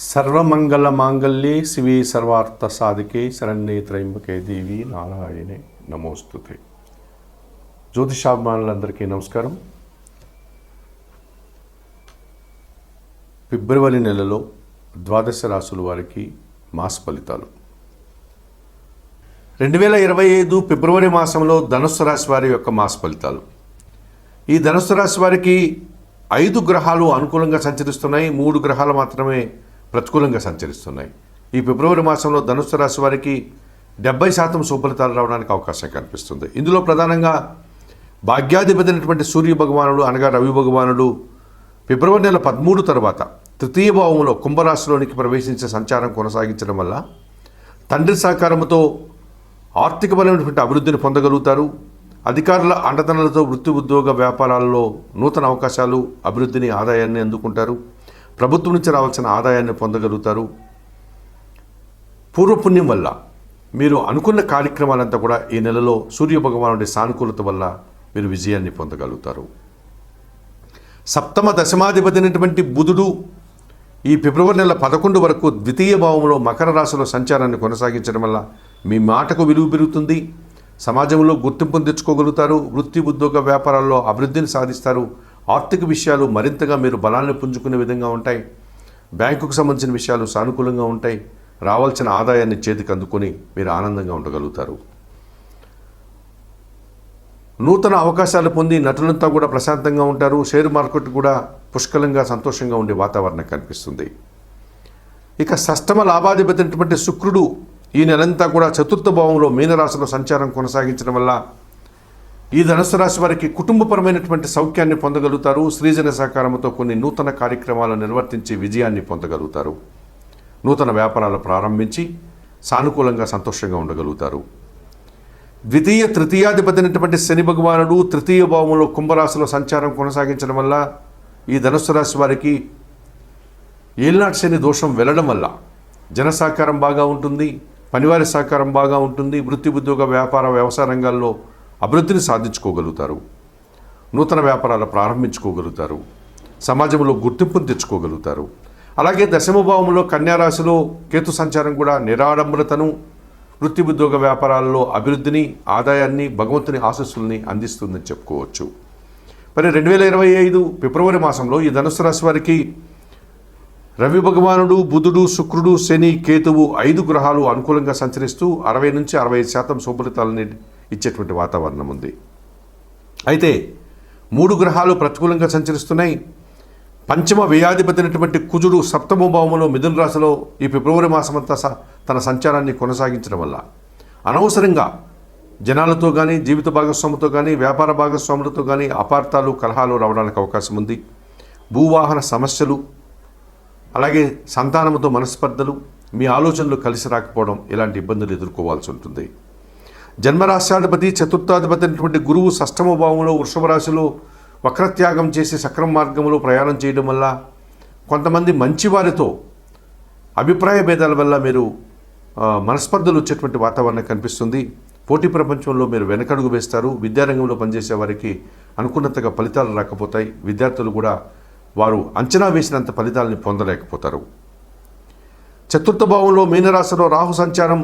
సర్వమంగళ మాంగళ్యే శివే సర్వార్థ సాధికే శరణ్యే త్రయంబకే దేవి నారాయణే నమోస్తుతే. జ్యోతిషాభిమానులందరికీ నమస్కారం. ఫిబ్రవరి నెలలో ద్వాదశ రాసుల వారికి మాస ఫలితాలు. రెండు వేల ఇరవై ఐదు ఫిబ్రవరి మాసంలో ధనుస్సు రాశి వారి యొక్క మాస ఫలితాలు. ఈ ధనుస్సు రాశి వారికి ఐదు గ్రహాలు అనుకూలంగా సంచరిస్తున్నాయి. మూడు గ్రహాలు మాత్రమే ప్రతికూలంగా సంచరిస్తున్నాయి. ఈ ఫిబ్రవరి మాసంలో ధనుస్సు రాశి వారికి డెబ్బై శాతం సుఫలితాలు రావడానికి అవకాశం కనిపిస్తుంది. ఇందులో ప్రధానంగా భాగ్యాధిపతి అయినటువంటి సూర్య భగవానుడు అనగా రవి భగవానుడు ఫిబ్రవరి నెల పదమూడు తర్వాత తృతీయ భావంలో కుంభరాశిలోనికి ప్రవేశించే సంచారం కొనసాగించడం వల్ల తండ్రి సహకారంతో ఆర్థికపరమైనటువంటి అభివృద్ధిని పొందగలుగుతారు. అధికారుల అండదండలతో వృత్తి ఉద్యోగ వ్యాపారాల్లో నూతన అవకాశాలు అభివృద్ధిని ఆదాయాన్ని అందుకుంటారు. ప్రభుత్వం నుంచి రావాల్సిన ఆదాయాన్ని పొందగలుగుతారు. పూర్వపుణ్యం వల్ల మీరు అనుకున్న కార్యక్రమాలంతా కూడా ఈ నెలలో సూర్యభగవానుడి సానుకూలత వల్ల మీరు విజయాన్ని పొందగలుగుతారు. సప్తమ దశమాధిపతినటువంటి బుధుడు ఈ ఫిబ్రవరి నెల పదకొండు వరకు ద్వితీయ భావంలో మకర రాశిలో సంచారాన్ని కొనసాగించడం వల్ల మీ మాటకు విలువ పెరుగుతుంది. సమాజంలో గుర్తింపును తెచ్చుకోగలుగుతారు. వృత్తి ఉద్యోగ వ్యాపారాల్లో అభివృద్ధిని సాధిస్తారు. ఆర్థిక విషయాలు మరింతగా మీరు బలాన్ని పుంజుకునే విధంగా ఉంటాయి. బ్యాంకుకు సంబంధించిన విషయాలు సానుకూలంగా ఉంటాయి. రావాల్సిన ఆదాయాన్ని చేతికి అందుకొని మీరు ఆనందంగా ఉండగలుగుతారు. నూతన అవకాశాలు పొంది నటులంతా కూడా ప్రశాంతంగా ఉంటారు. షేర్ మార్కెట్ కూడా పుష్కలంగా సంతోషంగా ఉండే వాతావరణం కనిపిస్తుంది. ఇక సష్టమ లాభాధిపతి శుక్రుడు ఈ నెలంతా కూడా చతుర్థ భావంలో మీనరాశిలో సంచారం కొనసాగించడం వల్ల ఈ ధనుసు రాశి వారికి కుటుంబపరమైనటువంటి సౌఖ్యాన్ని పొందగలుగుతారు. శ్రీజన సహకారంతో కొన్ని నూతన కార్యక్రమాలను నిర్వర్తించి విజయాన్ని పొందగలుగుతారు. నూతన వ్యాపారాలు ప్రారంభించి సానుకూలంగా సంతోషంగా ఉండగలుగుతారు. ద్వితీయ తృతీయాధిపతినటువంటి శని భగవానుడు తృతీయ భావంలో కుంభరాశిలో సంచారం కొనసాగించడం వల్ల ఈ ధనుస్సు రాశి వారికి ఏలినాటి శని దోషం వెళ్ళడం వల్ల జన సహకారం బాగా ఉంటుంది పనివారి సహకారం బాగా ఉంటుంది వృత్తి ఉద్యోగ వ్యాపార వ్యవసాయ రంగాల్లో అభివృద్ధిని సాధించుకోగలుగుతారు. నూతన వ్యాపారాలు ప్రారంభించుకోగలుగుతారు. సమాజంలో గుర్తింపును తెచ్చుకోగలుగుతారు. అలాగే దశమభావంలో కన్యారాశిలో కేతు సంచారం కూడా నిరాడంబరతను వృత్తి ఉద్యోగ వ్యాపారాల్లో అభివృద్ధిని ఆదాయాన్ని భగవంతుని ఆశస్సుల్ని అందిస్తుందని చెప్పుకోవచ్చు. మరి రెండు వేల ఇరవై ఐదు ఫిబ్రవరి మాసంలో ఈ ధనుసు రాశి వారికి రవి భగవానుడు బుధుడు శుక్రుడు శని కేతువు ఐదు గ్రహాలు అనుకూలంగా సంచరిస్తూ అరవై నుంచి అరవై ఐదు శాతం శుభలితాలని ఇచ్చేటువంటి వాతావరణం ఉంది. అయితే మూడు గ్రహాలు ప్రతికూలంగా సంచరిస్తున్నాయి. పంచమ వ్యయాధిపతినటువంటి కుజుడు సప్తమ భావంలో మిథున రాశిలో ఈ ఫిబ్రవరి మాసమంతా స- తన సంచారాన్ని కొనసాగించడం వల్ల అనవసరంగా జనాలతో కానీ జీవిత భాగస్వాములతో కానీ వ్యాపార భాగస్వాములతో కానీ అపార్థాలు కలహాలు రావడానికి అవకాశం ఉంది. భూవాహన సమస్యలు అలాగే సంతానంతో మనస్పర్ధలు మీ ఆలోచనలు కలిసి రాకపోవడం ఇలాంటి ఇబ్బందులు ఎదుర్కోవాల్సి ఉంటుంది. జన్మరాశ్యాధిపతి చతుర్థాధిపతి అయినటువంటి గురువు షష్టమ భావంలో వృషభ రాశిలో వక్రత్యాగం చేసి సక్రమ మార్గంలో ప్రయాణం చేయడం వల్ల కొంతమంది మంచివారితో అభిప్రాయ భేదాల వల్ల మీరు మనస్పర్ధలు వచ్చేటువంటి వాతావరణం కనిపిస్తుంది. పోటీ ప్రపంచంలో మీరు వెనకడుగు వేస్తారు. విద్యారంగంలో పనిచేసే వారికి అనుకున్నంతగా ఫలితాలు రాకపోతాయి. విద్యార్థులు కూడా వారు అంచనా వేసినంత ఫలితాలని పొందలేకపోతారు. చతుర్థ భావంలో మీనరాశిలో రాహు సంచారం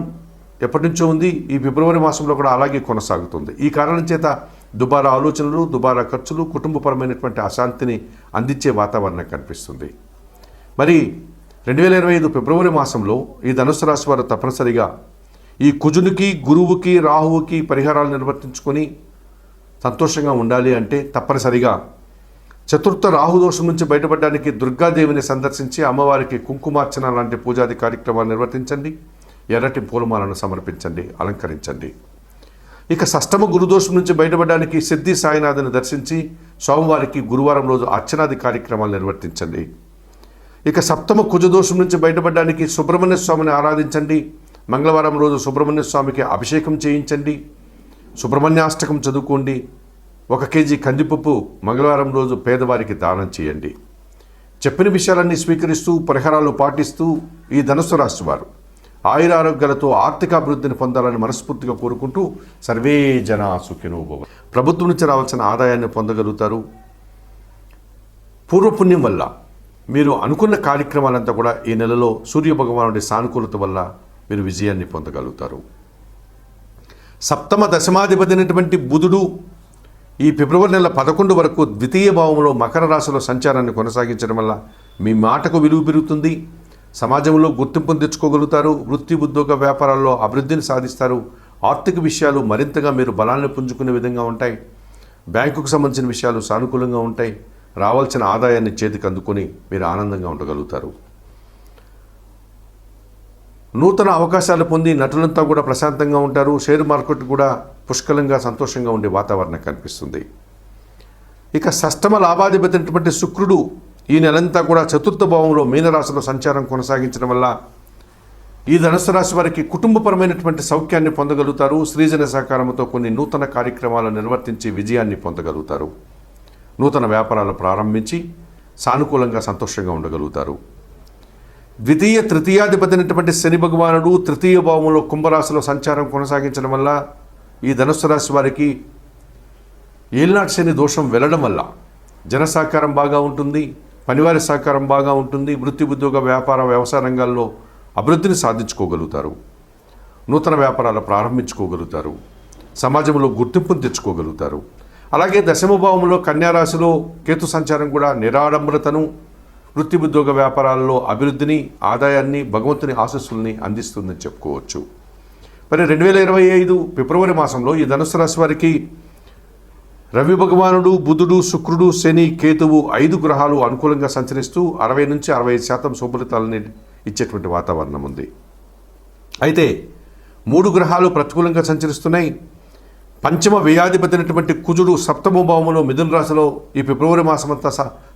ఎప్పటి నుంచో ఉంది. ఈ ఫిబ్రవరి మాసంలో కూడా అలాగే కొనసాగుతుంది. ఈ కారణం చేత దుబారా ఆలోచనలు దుబారా ఖర్చులు కుటుంబపరమైనటువంటి అశాంతిని అందించే వాతావరణం కనిపిస్తుంది. మరి రెండు వేల ఇరవై ఐదు ఫిబ్రవరి మాసంలో ఈ ధనుసు రాశి వారు తప్పనిసరిగా ఈ కుజునికి గురువుకి రాహువుకి పరిహారాలు నిర్వర్తించుకొని సంతోషంగా ఉండాలి అంటే తప్పనిసరిగా చతుర్థ రాహుదోషం నుంచి బయటపడడానికి దుర్గాదేవిని సందర్శించి అమ్మవారికి కుంకుమార్చన లాంటి పూజాది కార్యక్రమాలు నిర్వర్తించండి. ఎర్రటి పూలమాలను సమర్పించండి అలంకరించండి. ఇక సష్టమ గురుదోషం నుంచి బయటపడడానికి సిద్ధి సాయినాథుని దర్శించి సోమవారికి గురువారం రోజు అర్చనాది కార్యక్రమాలు నిర్వర్తించండి. ఇక సప్తమ కుజదోషం నుంచి బయటపడడానికి సుబ్రహ్మణ్య స్వామిని ఆరాధించండి. మంగళవారం రోజు సుబ్రహ్మణ్య స్వామికి అభిషేకం చేయించండి. సుబ్రహ్మణ్యాష్టకం చదువుకోండి. ఒక కేజీ కందిపప్పు మంగళవారం రోజు పేదవారికి దానం చేయండి. చెప్పిన విషయాలన్నీ స్వీకరిస్తూ పరిహారాలు పాటిస్తూ ఈ ధనుసు రాశి ఆయురారోగ్యాలతో ఆర్థిక అభివృద్ధిని పొందాలని మనస్ఫూర్తిగా కోరుకుంటూ సర్వే జన సుఖినోభవ ప్రభుత్వం నుంచి రావాల్సిన ఆదాయాన్ని పొందగలుగుతారు. పూర్వపుణ్యం వల్ల మీరు అనుకున్న కార్యక్రమాలంతా కూడా ఈ నెలలో సూర్యభగవానుడి సానుకూలత వల్ల మీరు విజయాన్ని పొందగలుగుతారు. సప్తమ దశమాధిపతినటువంటి బుధుడు ఈ ఫిబ్రవరి నెల పదకొండు వరకు ద్వితీయ భావంలో మకర రాశిలో సంచారాన్ని కొనసాగించడం వల్ల మీ మాటకు విలువ పెరుగుతుంది. సమాజంలో గుర్తింపును తెచ్చుకోగలుగుతారు వృత్తి ఉద్యోగ వ్యాపారాల్లో అభివృద్ధిని సాధిస్తారు. ఆర్థిక విషయాలు మరింతగా మీరు బలాన్ని పుంజుకునే విధంగా ఉంటాయి. బ్యాంకుకు సంబంధించిన విషయాలు సానుకూలంగా ఉంటాయి. రావాల్సిన ఆదాయాన్ని చేతికి అందుకొని మీరు ఆనందంగా ఉండగలుగుతారు. నూతన అవకాశాలు పొంది నటులంతా కూడా ప్రశాంతంగా ఉంటారు. షేర్ మార్కెట్ కూడా పుష్కలంగా సంతోషంగా ఉండే వాతావరణం కనిపిస్తుంది. ఇక సష్టమ లాభాధిపతి శుక్రుడు ఈ నెలంతా కూడా చతుర్థ భావంలో మీనరాశిలో సంచారం కొనసాగించడం వల్ల ఈ ధనుసు రాశి వారికి కుటుంబపరమైనటువంటి సౌఖ్యాన్ని పొందగలుగుతారు. శ్రీజన సహకారంతో కొన్ని నూతన కార్యక్రమాలు నిర్వర్తించి విజయాన్ని పొందగలుగుతారు. నూతన వ్యాపారాలు ప్రారంభించి సానుకూలంగా సంతోషంగా ఉండగలుగుతారు. ద్వితీయ తృతీయాధిపతినటువంటి శని భగవానుడు తృతీయ భావంలో కుంభరాశిలో సంచారం కొనసాగించడం వల్ల ఈ ధనుస్సు రాశి వారికి ఏలినాటి శని దోషం వెళ్ళడం వల్ల జనసహకారం బాగా ఉంటుంది. పనివారి సహకారం బాగా ఉంటుంది వృత్తి ఉద్యోగ వ్యాపార వ్యవసాయ రంగాల్లో అభివృద్ధిని సాధించుకోగలుగుతారు. నూతన వ్యాపారాలు ప్రారంభించుకోగలుగుతారు. సమాజంలో గుర్తింపును తెచ్చుకోగలుగుతారు. అలాగే దశమ భావంలో కన్యారాశిలో కేతు సంచారం కూడా నిరాడంబరతను వృత్తి ఉద్యోగ వ్యాపారాల్లో అభివృద్ధిని ఆదాయాన్ని భగవంతుని ఆశస్సుల్ని అందిస్తుందని చెప్పుకోవచ్చు. మరి రెండు వేల ఇరవై ఐదు ఫిబ్రవరి మాసంలో ఈ ధనుసు రాశి వారికి రవి భగవానుడు బుధుడు శుక్రుడు శని కేతువు ఐదు గ్రహాలు అనుకూలంగా సంచరిస్తూ అరవై నుంచి అరవై ఐదు శాతం శుభలితాలని ఇచ్చేటువంటి వాతావరణం ఉంది. అయితే మూడు గ్రహాలు ప్రతికూలంగా సంచరిస్తున్నాయి. పంచమ వ్యయాధిపతినటువంటి కుజుడు సప్తమ భావంలో మిథున రాశిలో ఈ ఫిబ్రవరి మాసమంతా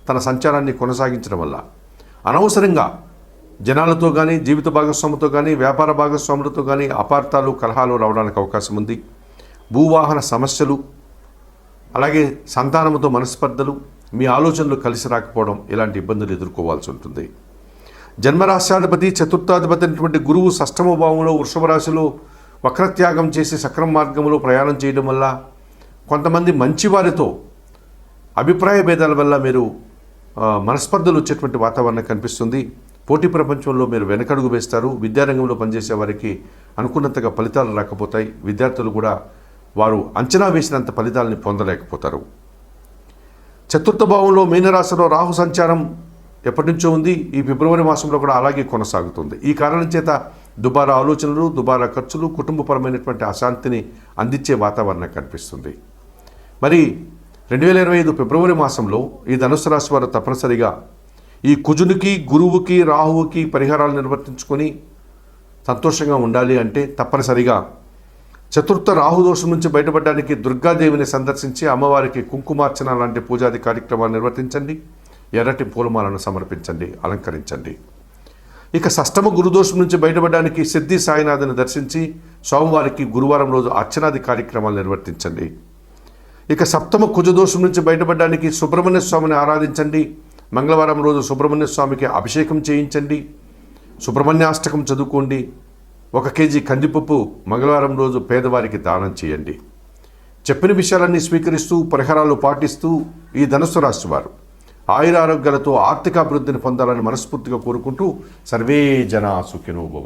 తన సంచారాన్ని కొనసాగించడం వల్ల అనవసరంగా జనాలతో కానీ జీవిత భాగస్వాములతో కానీ వ్యాపార భాగస్వాములతో కానీ అపార్థాలు కలహాలు రావడానికి అవకాశం ఉంది. భూవాహన సమస్యలు అలాగే సంతానముతో మనస్పర్ధలు మీ ఆలోచనలు కలిసి రాకపోవడం ఇలాంటి ఇబ్బందులు ఎదుర్కోవాల్సి ఉంటుంది. జన్మరాశ్యాధిపతి చతుర్థాధిపతి అయినటువంటి గురువు షష్టమ భావంలో వృషభ రాశిలో వక్రత్యాగం చేసి సక్రమ మార్గంలో ప్రయాణం చేయడం వల్ల కొంతమంది మంచివారితో అభిప్రాయ భేదాల వల్ల మీరు మనస్పర్ధలు వచ్చేటువంటి వాతావరణం కనిపిస్తుంది. పోటీ ప్రపంచంలో మీరు వెనకడుగు వేస్తారు. విద్యారంగంలో పనిచేసే వారికి అనుకున్నంతగా ఫలితాలు రాకపోతాయి. విద్యార్థులు కూడా వారు అంచనా వేసినంత ఫలితాలని పొందలేకపోతారు. చతుర్థ భావంలో మీనరాశిలో రాహు సంచారం ఎప్పటి నుంచో ఉంది. ఈ ఫిబ్రవరి మాసంలో కూడా అలాగే కొనసాగుతుంది. ఈ కారణం చేత దుబారా ఆలోచనలు దుబారా ఖర్చులు కుటుంబపరమైనటువంటి అశాంతిని అందించే వాతావరణం కనిపిస్తుంది. మరి రెండు వేల ఇరవై ఐదు ఫిబ్రవరి మాసంలో ఈ ధనుసు రాశి వారు తప్పనిసరిగా ఈ కుజునికి గురువుకి రాహువుకి పరిహారాలు నిర్వర్తించుకొని సంతోషంగా ఉండాలి అంటే తప్పనిసరిగా చతుర్థ రాహుదోషం నుంచి బయటపడడానికి దుర్గాదేవిని సందర్శించి అమ్మవారికి కుంకుమార్చన లాంటి పూజాది కార్యక్రమాలు నిర్వర్తించండి. ఎర్రటి పూలమాలను సమర్పించండి. అలంకరించండి. ఇక షష్టమ గురుదోషం నుంచి బయటపడడానికి సిద్ధి సాయినాథుని దర్శించి సోమవారికి గురువారం రోజు అర్చనాది కార్యక్రమాలు నిర్వర్తించండి. ఇక సప్తమ కుజదోషం నుంచి బయటపడడానికి సుబ్రహ్మణ్య స్వామిని ఆరాధించండి. మంగళవారం రోజు సుబ్రహ్మణ్య స్వామికి అభిషేకం చేయించండి. సుబ్రహ్మణ్యాష్టకం చదువుకోండి. ఒక కేజీ కందిపప్పు మంగళవారం రోజు పేదవారికి దానం చేయండి. చెప్పిన విషయాలన్నీ స్వీకరిస్తూ పరిహారాలు పాటిస్తూ ఈ ధనస్సు రాశి వారు ఆయురారోగ్యాలతో ఆర్థికాభివృద్ధిని పొందాలని మనస్ఫూర్తిగా కోరుకుంటూ సర్వే జనా సుఖినోభవ